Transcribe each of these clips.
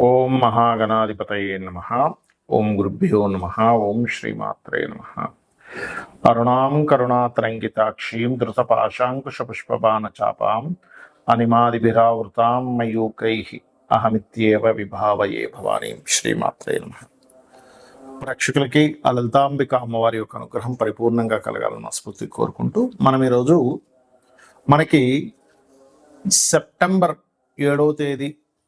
ఓం మహాగణాధిపతయే నమ. ఓం గురుభ్యో నమ. ఓం శ్రీమాత్రే నమ. అరుణాం కరుణాతరంగితాక్షీం ధృతపాశాంకుశపుష్పబాణ చాపాం అనిమాదిభిరావృతాం మయూకై అహమిత్యేవ విభావయే భవానీ. శ్రీమాత్రే నమ. ప్రేక్షకులకి ఆ లలితాంబిక అమ్మవారి యొక్క అనుగ్రహం పరిపూర్ణంగా కలగాలని స్ఫూర్తి కోరుకుంటూ మనం ఈరోజు మనకి సెప్టెంబర్ ఏడవ తేదీ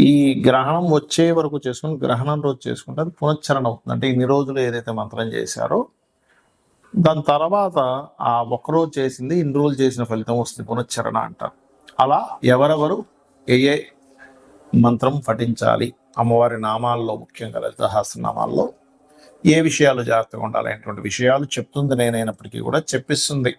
ఈ గ్రహణం వచ్చే వరకు చేసుకుని గ్రహణం రోజు చేసుకుంటే అది పునశ్చరణ అవుతుంది. అంటే ఇన్ని రోజులు ఏదైతే మంత్రం చేశారో దాని తర్వాత ఆ ఒక్కరోజు చేసింది ఇన్ని రోజులు చేసిన ఫలితం వస్తుంది పునశ్చరణ అంటారు. అలా ఎవరెవరు ఏ ఏ మంత్రం పఠించాలి అమ్మవారి నామాల్లో ముఖ్యంగా లలిత నామాల్లో ఏ విషయాలు జాగ్రత్తగా ఉండాలి అనేటువంటి విషయాలు చెప్తుంది నేనైనప్పటికీ కూడా చెప్పిస్తుంది.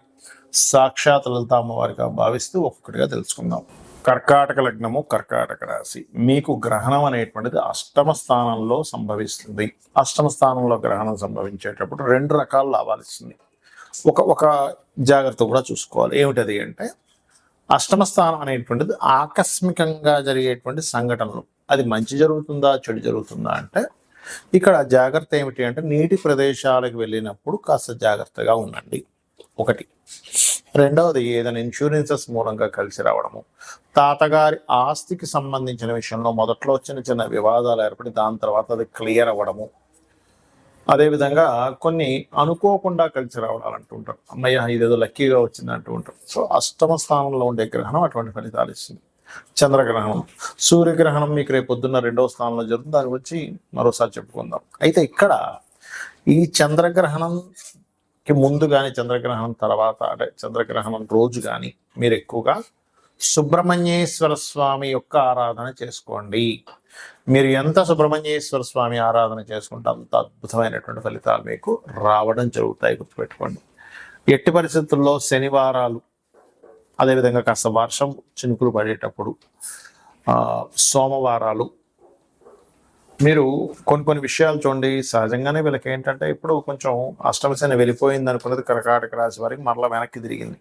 సాక్షాత్ లలిత అమ్మవారిగా భావిస్తూ ఒక్కొక్కటిగా తెలుసుకుందాం. కర్కాటక లగ్నము కర్కాటక రాశి. మీకు గ్రహణం అనేటువంటిది అష్టమ స్థానంలో సంభవిస్తుంది. అష్టమ స్థానంలో గ్రహణం సంభవించేటప్పుడు రెండు రకాలు లాభాలు ఇస్తుంది. ఒక ఒక జాగ్రత్త కూడా చూసుకోవాలి. ఏమిటది అంటే అష్టమ స్థానం అనేటువంటిది ఆకస్మికంగా జరిగేటువంటి సంఘటనలు. అది మంచి జరుగుతుందా చెడు జరుగుతుందా అంటే ఇక్కడ జాగ్రత్త ఏమిటి అంటే నీటి ప్రదేశాలకు వెళ్ళినప్పుడు కాస్త జాగ్రత్తగా ఉండండి. ఒకటి. రెండవది ఏదైనా ఇన్సూరెన్సెస్ మూలంగా కలిసి రావడము. తాతగారి ఆస్తికి సంబంధించిన విషయంలో మొదట్లో చిన్న చిన్న వివాదాలు ఏర్పడి దాని తర్వాత అది క్లియర్ అవ్వడము. అదేవిధంగా కొన్ని అనుకోకుండా కలిసి రావడాలు అంటుంటారు అమ్మయ్య ఇదేదో లక్కీగా వచ్చింది అంటూ ఉంటారు సో అష్టమ స్థానంలో ఉండే గ్రహణం అటువంటి ఫలితాలు ఇస్తుంది. చంద్రగ్రహణం. సూర్యగ్రహణం మీకు రేపు పొద్దున్న రెండవ స్థానంలో జరుగుతుంది. దాని గురించి మరోసారి చెప్పుకుందాం. అయితే ఇక్కడ ఈ చంద్రగ్రహణం కి ముందు కానీ చంద్రగ్రహణం తర్వాత అంటే చంద్రగ్రహణం రోజు కానీ మీరు ఎక్కువగా సుబ్రహ్మణ్యేశ్వర స్వామి యొక్క ఆరాధన చేసుకోండి. మీరు ఎంత సుబ్రహ్మణ్యేశ్వర స్వామి ఆరాధన చేసుకుంటే అంత అద్భుతమైనటువంటి ఫలితాలు మీకు రావడం జరుగుతాయి గుర్తుపెట్టుకోండి. ఎట్టి పరిస్థితుల్లో శనివారాలు అదేవిధంగా కాస్త వర్షం చినుకులు పడేటప్పుడు సోమవారాలు మీరు కొన్ని కొన్ని విషయాలు చూడండి. సహజంగానే వీళ్ళకి ఏంటంటే ఇప్పుడు కొంచెం అష్టమశని వెళ్ళిపోయింది అనుకున్నది కర్కాటక రాశి వారికి మరలా వెనక్కి తిరిగింది.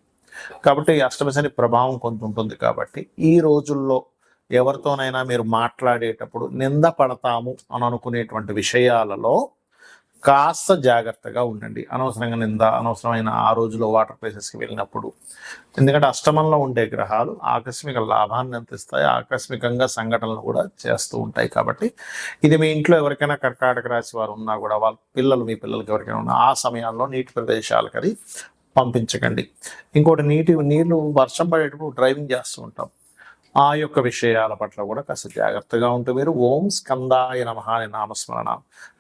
కాబట్టి అష్టమశని ప్రభావం కొంత ఉంటుంది కాబట్టి ఈ రోజుల్లో ఎవరితోనైనా మీరు మాట్లాడేటప్పుడు నింద పడతాము అని అనుకునేటువంటి విషయాలలో కాస్త జాగ్రత్తగా ఉండండి. అనవసరంగా నింద అనవసరమైన ఆ రోజులో వాటర్ ప్లేసెస్కి వెళ్ళినప్పుడు. ఎందుకంటే అష్టమంలో ఉండే గ్రహాలు ఆకస్మిక లాభాన్ని అందిస్తాయి ఆకస్మికంగా సంఘటనలు కూడా చేస్తూ ఉంటాయి కాబట్టి. ఇది మీ ఇంట్లో ఎవరికైనా కర్కాటక రాశి వారు ఉన్నా కూడా వాళ్ళ పిల్లలు మీ పిల్లలకి ఎవరికైనా ఉన్నా ఆ సమయాల్లో నీటి ప్రదేశాలకని పంపించకండి. ఇంకోటి నీటి నీళ్ళు వర్షం పడేటప్పుడు డ్రైవింగ్ చేస్తూ ఉంటాం. ఆ యొక్క విషయాల పట్ల కూడా కాస్త జాగ్రత్తగా ఉంటూ మీరు. ఓం స్కందాయ నమ అనే నామస్మరణ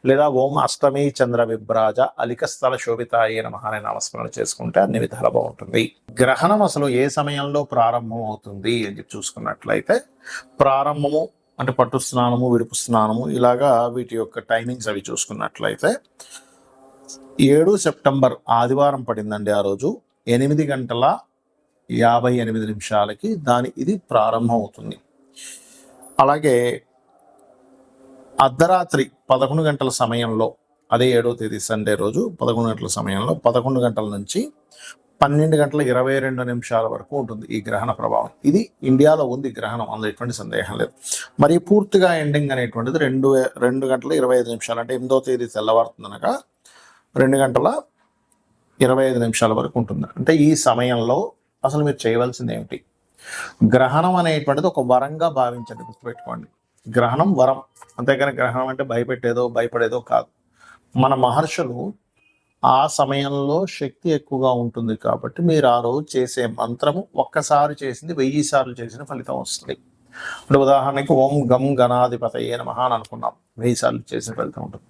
లేదా ఓం అష్టమి చంద్ర విభ్రాజ అలిక స్థల శోభితాయ నమ అనే నామస్మరణ చేసుకుంటే అన్ని విధాల బాగుంటుంది. గ్రహణం అసలు ఏ సమయంలో ప్రారంభం అవుతుంది అని చెప్పి చూసుకున్నట్లయితే ప్రారంభము అంటే పట్టు స్నానము విడుపు స్నానము ఇలాగా వీటి యొక్క టైమింగ్స్ అవి చూసుకున్నట్లయితే ఏడు సెప్టెంబర్ ఆదివారం పడిందండి ఆ రోజు. ఎనిమిది గంటల యాభై ఎనిమిది నిమిషాలకి దాని ఇది ప్రారంభం అవుతుంది అలాగే అర్ధరాత్రి పదకొండు గంటల సమయంలో అదే ఏడో తేదీ సండే రోజు పదకొండు గంటల సమయంలో పదకొండు గంటల నుంచి పన్నెండు గంటల ఇరవై రెండు నిమిషాల వరకు ఉంటుంది ఈ గ్రహణ ప్రభావం. ఇది ఇండియాలో ఉంది గ్రహణం అందులో ఎటువంటి సందేహం లేదు. మరి పూర్తిగా ఎండింగ్ అనేటువంటిది రెండు రెండు గంటల ఇరవై ఐదు నిమిషాలు అంటే ఎనిమిదో తేదీ తెల్లవారుతుందనగా రెండు గంటల ఇరవై ఐదు నిమిషాల వరకు ఉంటుంది. అంటే ఈ సమయంలో అసలు మీరు చేయవలసింది ఏమిటి? గ్రహణం అనేటువంటిది ఒక వరంగా భావించండి గుర్తుపెట్టుకోండి. గ్రహణం వరం. అంతేకాని గ్రహణం అంటే భయపెట్టేదో భయపడేదో కాదు. మన మహర్షులు ఆ సమయంలో శక్తి ఎక్కువగా ఉంటుంది కాబట్టి మీరు ఆ రోజు చేసే మంత్రము ఒక్కసారి చేసింది వెయ్యి సార్లు చేసిన ఫలితం వస్తుంది. అంటే ఉదాహరణకి ఓం గం గణాధిపతయే నమః అని అనుకున్నాం. వెయ్యి చేసి చేసిన ఫలితం ఉంటుంది.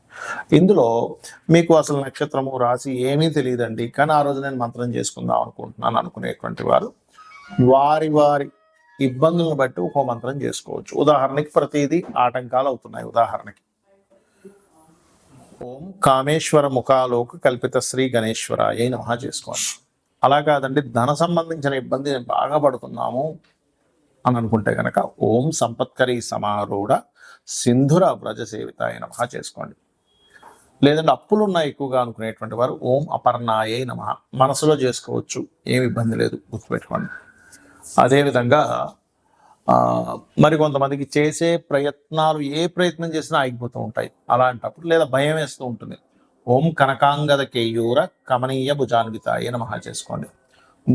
ఇందులో మీకు అసలు నక్షత్రము రాశి ఏమీ తెలియదండి. కానీ ఆ రోజు నేను మంత్రం చేసుకుందాం అనుకుంటున్నాను అనుకునేటువంటి వారు. వారి వారి ఇబ్బందులను బట్టి ఒక మంత్రం చేసుకోవచ్చు. ఉదాహరణకి ప్రతిదీ ఆటంకాలు అవుతున్నాయి. ఉదాహరణకి ఓం కామేశ్వర ముఖాలోక కల్పిత శ్రీ గణేశ్వరాయ మహా చేసుకోండి. అలా కాదండి ధన సంబంధించిన ఇబ్బంది బాగా పడుతున్నాము. అని అనుకుంటే కనుక ఓం సంపత్కరి సమారూఢ సింధుర వ్రజ సేవిత అయిన మహా చేసుకోండి. లేదంటే అప్పులు ఉన్నాయి ఎక్కువగా అనుకునేటువంటి వారు ఓం అపర్ణాయే నమ. మనసులో చేసుకోవచ్చు ఏమి ఇబ్బంది లేదు గుర్తుపెట్టుకోండి. అదేవిధంగా మరి కొంతమందికి చేసే ప్రయత్నాలు ఏ ప్రయత్నం చేసినా ఆగిపోతూ ఉంటాయి. అలాంటప్పుడు లేదా భయం వేస్తూ ఉంటుంది. ఓం కనకాంగద కేయూర కమనీయ భుజాన్వితాయే నమ చేసుకోండి.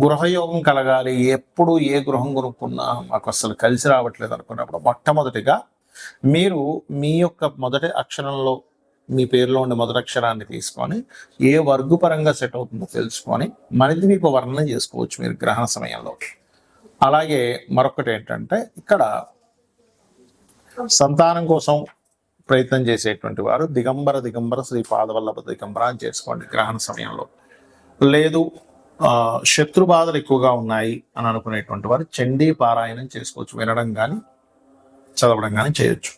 గృహయోగం కలగాలి. ఎప్పుడు ఏ గృహం కొనుక్కున్నా మాకు అసలు కలిసి రావట్లేదు అనుకున్నప్పుడు మొట్టమొదటిగా మీరు మీ యొక్క మొదటి అక్షరంలో మీ పేరులో ఉండే మొదటి అక్షరాన్ని తీసుకొని ఏ వర్గు పరంగా సెట్ అవుతుందో తెలుసుకొని మనది మీకు వర్ణన చేసుకోవచ్చు మీరు గ్రహణ సమయంలో. అలాగే మరొకటి ఏంటంటే ఇక్కడ సంతానం కోసం ప్రయత్నం చేసేటువంటి వారు దిగంబర దిగంబర శ్రీ పాదవల్లభ దిగంబర అని చేసుకోండి గ్రహణ సమయంలో. లేదు శత్రు బాధలు ఎక్కువగా ఉన్నాయి అని అనుకునేటువంటి వారు చండీ పారాయణం చేసుకోవచ్చు వినడం కానీ చదవడం కానీ చేయొచ్చు.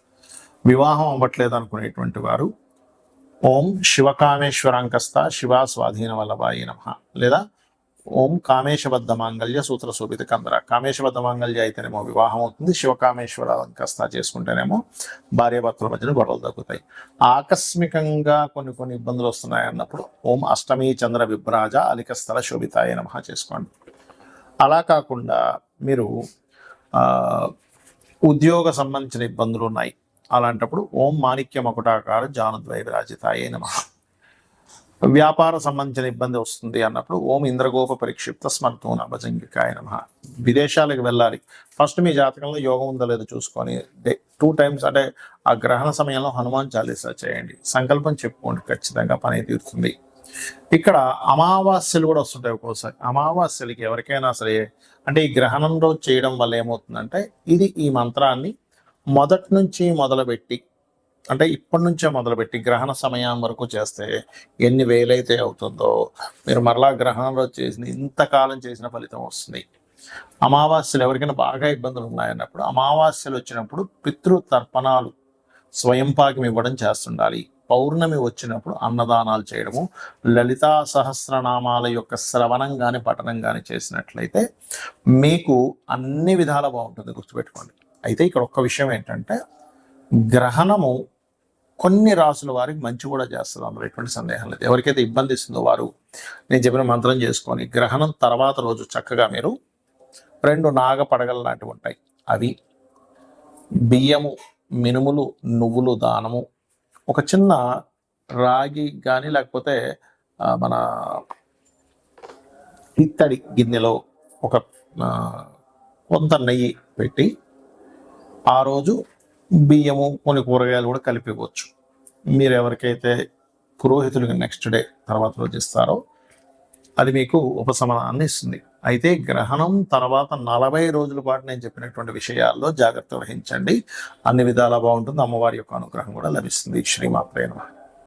వివాహం అవ్వట్లేదు అనుకునేటువంటి వారు ఓం శివకామేశ్వరాంకస్త శివా స్వాధీన వల్లభాయి నమ. లేదా ఓం కామేశబద్ధ మాంగళ్య సూత్ర శోభిత కందర కామేశబద్ధ మాంగళ్య అయితేనేమో వివాహం అవుతుంది. శివకామేశ్వర అంకస్త చేసుకుంటేనేమో భార్యాభర్తల మధ్యన గొడవలు తగ్గుతాయి. ఆకస్మికంగా కొన్ని కొన్ని ఇబ్బందులు వస్తున్నాయి అన్నప్పుడు ఓం అష్టమి చంద్ర విభ్రాజ అలికస్థల శోభితాయ నమ చేసుకోండి. అలా కాకుండా మీరు ఉద్యోగ సంబంధించిన ఇబ్బందులు ఉన్నాయి. అలాంటప్పుడు ఓం మాణిక్య మకుటాకార జానుద్వై విరాజితాయే నమ. వ్యాపార సంబంధించిన ఇబ్బంది వస్తుంది అన్నప్పుడు ఓం ఇంద్రగోప పరిక్షిప్త స్మర్తూన భజంగికాయ నమ. విదేశాలకు వెళ్ళాలి. ఫస్ట్ మీ జాతకంలో యోగం ఉందో లేదో చూసుకొని టూ టైమ్స్ అంటే ఆ గ్రహణ సమయంలో హనుమాన్ చాలీసా చేయండి. సంకల్పం చెప్పుకోండి. ఖచ్చితంగా పని తీరుతుంది. ఇక్కడ అమావాస్యలు కూడా వస్తుంటాయి ఒక్కోసారి. అమావాస్యలకి ఎవరికైనా సరే అంటే ఈ గ్రహణం రోజు చేయడం వల్ల ఏమవుతుందంటే ఇది ఈ మంత్రాన్ని మొదటి నుంచి మొదలుపెట్టి అంటే ఇప్పటి నుంచే మొదలుపెట్టి గ్రహణ సమయం వరకు చేస్తే ఎన్ని వేలైతే అవుతుందో మీరు మరలా గ్రహణంలో చేసిన ఇంతకాలం చేసిన ఫలితం వస్తుంది. అమావాస్యలు ఎవరికైనా బాగా ఇబ్బందులు ఉన్నాయన్నప్పుడు అమావాస్యలు వచ్చినప్పుడు పితృతర్పణాలు స్వయంపాకం స్వయం పాకం ఇవ్వడం చేస్తుండాలి. పౌర్ణమి వచ్చినప్పుడు అన్నదానాలు చేయడము లలితా సహస్రనామాల యొక్క శ్రవణం కానీ పఠనం కానీ చేసినట్లయితే మీకు అన్ని విధాలు బాగుంటుంది గుర్తుపెట్టుకోండి. అయితే ఇక్కడ ఒక్క విషయం ఏంటంటే గ్రహణము కొన్ని రాసుల వారికి మంచి కూడా చేస్తుంది అందులో ఎటువంటి సందేహం లేదు. ఎవరికైతే ఇబ్బంది ఇస్తుందో వారు నేను చెప్పిన మంత్రం చేసుకొని గ్రహణం తర్వాత రోజు చక్కగా మీరు రెండు నాగ పడగలు లాంటివి ఉంటాయి. అవి బియ్యము మినుములు నువ్వులు దానము ఒక చిన్న రాగి కానీ లేకపోతే మన ఇత్తడి గిన్నెలో ఒక కొంత నెయ్యి పెట్టి ఆ రోజు బియ్యము కొన్ని కూరగాయలు కూడా కలిపివచ్చు మీరు ఎవరికైతే పురోహితుడికి నెక్స్ట్ డే తర్వాత రోజు ఇస్తారో అది మీకు ఉపశమనాన్ని ఇస్తుంది. అయితే గ్రహణం తర్వాత నలభై రోజుల పాటు నేను చెప్పినటువంటి విషయాల్లో జాగ్రత్త వహించండి. అన్ని విధాలా బాగుంటుంది. అమ్మవారి యొక్క అనుగ్రహం కూడా లభిస్తుంది. శ్రీమాత్రే